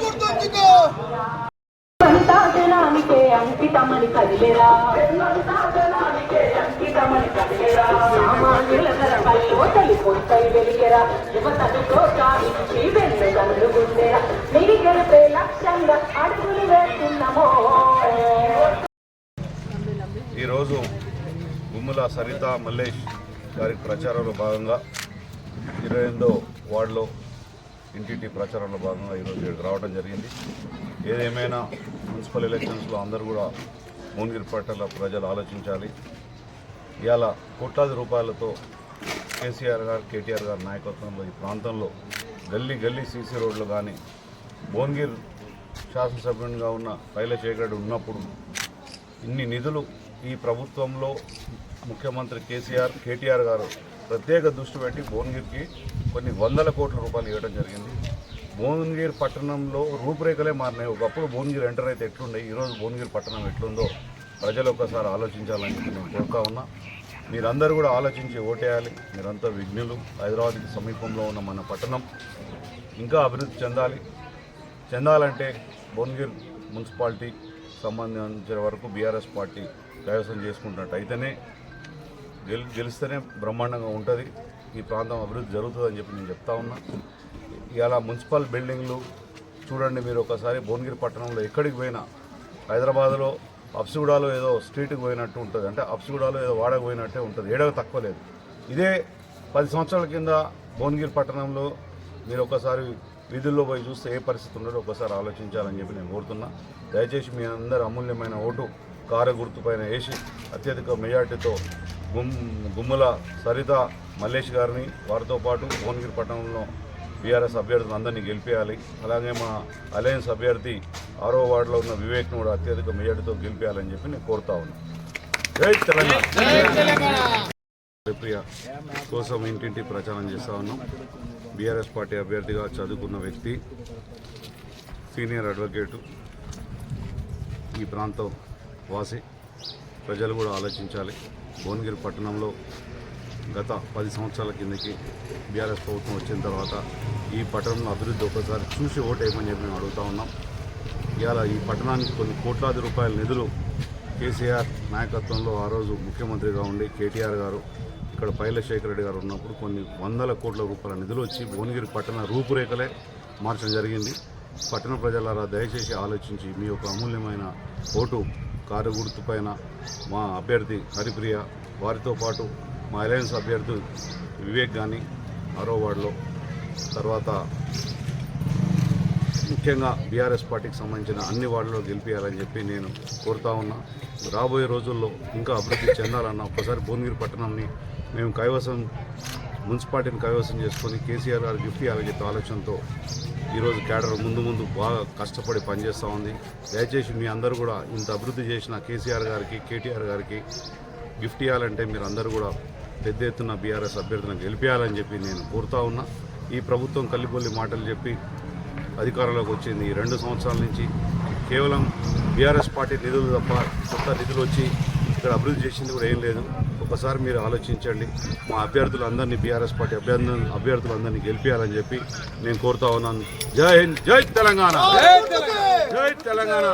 గుర్తుంచుకో. సాధనానికే అంకితమని కదిలేరా? సాధనానికే అంకితమని కదిలేరా? సామాన్యుల ధరపల్లో తల్లి పొంతై వెలిగెరా? యువతను ప్రోత్సహించి వెన్ను కలుగుండెరా మీరు గెలిపే లక్ష్యంగా అడుగులు వేస్తున్నామో ఈరోజు గుమ్ముల సరిత మల్లేష్ గారి ప్రచారంలో భాగంగా ఇరవై ఎనిమిదో వార్డులో ఇంటింటి ప్రచారంలో భాగంగా ఈరోజు ఇక్కడికి రావడం జరిగింది. ఏదేమైనా మున్సిపల్ ఎలక్షన్స్లో అందరూ కూడా భువనగిరి పట్టణ ప్రజలు ఆలోచించాలి. ఇవాళ కోట్లాది రూపాయలతో కేసీఆర్ గారు కేటీఆర్ గారి నాయకత్వంలో ఈ ప్రాంతంలో గల్లీ గల్లీ సీసీ రోడ్లు కానీ భువనగిరి శాసనసభ్యునిగా ఉన్న పైలశేఖరుడు ఉన్నప్పుడు ఇన్ని నిధులు ఈ ప్రభుత్వంలో ముఖ్యమంత్రి కేసీఆర్ కేటీఆర్ గారు ప్రత్యేక దృష్టి పెట్టి భువనగిరికి కొన్ని వందల కోట్ల రూపాయలు ఇవ్వడం జరిగింది. భువనగిరి పట్టణంలో రూపురేఖలే మారినాయి. ఒకప్పుడు భువనగిరి ఎంటర్ అయితే ఎట్లుండే ఈరోజు భువనగిరి పట్టణం ఎట్లుందో ప్రజలు ఒకసారి ఆలోచించాలని చెప్పి నేను కోరుతా ఉన్నా. మీరందరూ కూడా ఆలోచించి ఓటేయాలి. మీరంతా విఘ్నులు. హైదరాబాద్కి సమీపంలో ఉన్న మన పట్టణం ఇంకా అభివృద్ధి చెందాలి. చెందాలంటే భువనగిరి మున్సిపాలిటీ సంబంధించిన వరకు బీఆర్ఎస్ పార్టీ కైవసం చేసుకుంటున్నట్టు అయితేనే గెలి గెలిస్తేనే బ్రహ్మాండంగా ఉంటుంది. ఈ ప్రాంతం అభివృద్ధి జరుగుతుందని చెప్పి నేను చెప్తా ఉన్నా. ఇవాళ మున్సిపల్ బిల్డింగ్లు చూడండి మీరు ఒకసారి భువనగిరి పట్టణంలో ఎక్కడికి పోయినా హైదరాబాద్లో అప్సిగూడలో ఏదో స్ట్రీట్కి పోయినట్టు ఉంటుంది. అంటే అప్సిగూడలో ఏదో వాడకు పోయినట్టే ఉంటుంది. ఏడవ తక్కువ లేదు. ఇదే పది సంవత్సరాల కింద భువనగిరి పట్టణంలో మీరు ఒకసారి వీధుల్లో పోయి చూస్తే ఏ పరిస్థితి ఉండదో ఒకసారి ఆలోచించాలని చెప్పి నేను కోరుతున్నా. దయచేసి మీ అందరి అమూల్యమైన ఓటు కారు గుర్తుపైన వేసి అత్యధిక మెజార్టీతో గుమ్ గుమ్ముల సరిత మల్లేష్ గారిని వారితో పాటు భువనగిరి పట్టణంలో బీఆర్ఎస్ అభ్యర్థులను అందరినీ గెలిపేయాలి. అలాగే మా అలయన్స్ అభ్యర్థి ఆరో వార్డులో ఉన్న వివేక్ను కూడా అత్యధిక మెజార్టీతో గెలిపేయాలని చెప్పి నేను కోరుతా ఉన్నాను జై తెలంగాణ! ప్రియ కోసం ఇంటింటి ప్రచారం చేస్తూ ఉన్నాం. బీఆర్ఎస్ పార్టీ అభ్యర్థిగా చదువుకున్న వ్యక్తి సీనియర్ అడ్వకేటు ఈ ప్రాంతం వాసి ప్రజలు కూడా ఆలోచించాలి. భువనగిరి పట్టణంలో గత పది సంవత్సరాల కిందకి బీఆర్ఎస్ ప్రభుత్వం వచ్చిన తర్వాత ఈ పట్టణంలో అభివృద్ధి ఒకసారి చూసి ఓటేయమని చెప్పి మేము అడుగుతా ఉన్నాం. ఇవాళ ఈ పట్టణానికి కొన్ని కోట్లాది రూపాయల నిధులు కేసీఆర్ నాయకత్వంలో ఆ రోజు ముఖ్యమంత్రిగా ఉండి కేటీఆర్ గారు ఇక్కడ పైలశేఖర రెడ్డి గారు ఉన్నప్పుడు కొన్ని వందల కోట్ల రూపాయల నిధులు వచ్చి భువనగిరి పట్టణ రూపురేఖలే మార్చడం జరిగింది. పట్టణ ప్రజలారా దయచేసి ఆలోచించి మీ యొక్క అమూల్యమైన ఓటు కారు గుర్తుపైన మా అభ్యర్థి హరిప్రియ వారితో పాటు మా అలయన్స్ అభ్యర్థి వివేక్ కానీ ఆరో వార్డులో. తర్వాత ముఖ్యంగా బీఆర్ఎస్ పార్టీకి సంబంధించిన అన్ని వార్డులో గెలిపించాలని చెప్పి నేను కోరుతా ఉన్నా. రాబోయే రోజుల్లో ఇంకా అభివృద్ధి చెందాలన్న ఒకసారి భువనగిరి పట్టణంని మేము కైవసం మున్సిపాలిటీని కైవసం చేసుకొని కేసీఆర్ గారు గిఫ్ట్ ఇవ్వాలని చెప్పే ఆలోచనతో ఈరోజు కేడర్ ముందు ముందు బాగా కష్టపడి పనిచేస్తూ ఉంది. దయచేసి మీ అందరూ కూడా ఇంత అభివృద్ధి చేసిన కేసీఆర్ గారికి కేటీఆర్ గారికి గిఫ్ట్ ఇవ్వాలంటే మీరు అందరూ కూడా పెద్ద ఎత్తున బీఆర్ఎస్ అభ్యర్థులను గెలిపించాలని చెప్పి నేను కోరుతా ఉన్నా. ఈ ప్రభుత్వం కల్లిపొల్లి మాటలు చెప్పి అధికారంలోకి వచ్చింది. ఈ రెండు సంవత్సరాల నుంచి కేవలం బీఆర్ఎస్ పార్టీ నిధులు తప్ప కొత్త నిధులు వచ్చి ఇక్కడ అభివృద్ధి చేసింది కూడా ఏం లేదు. ఒకసారి మీరు ఆలోచించండి. మా అభ్యర్థులందరినీ బీఆర్ఎస్ పార్టీ అభ్యర్థులు అభ్యర్థులందరినీ గెలిపించాలని చెప్పి నేను కోరుతా ఉన్నాను. జై హింద్ జై తెలంగాణ! జై తెలంగాణ!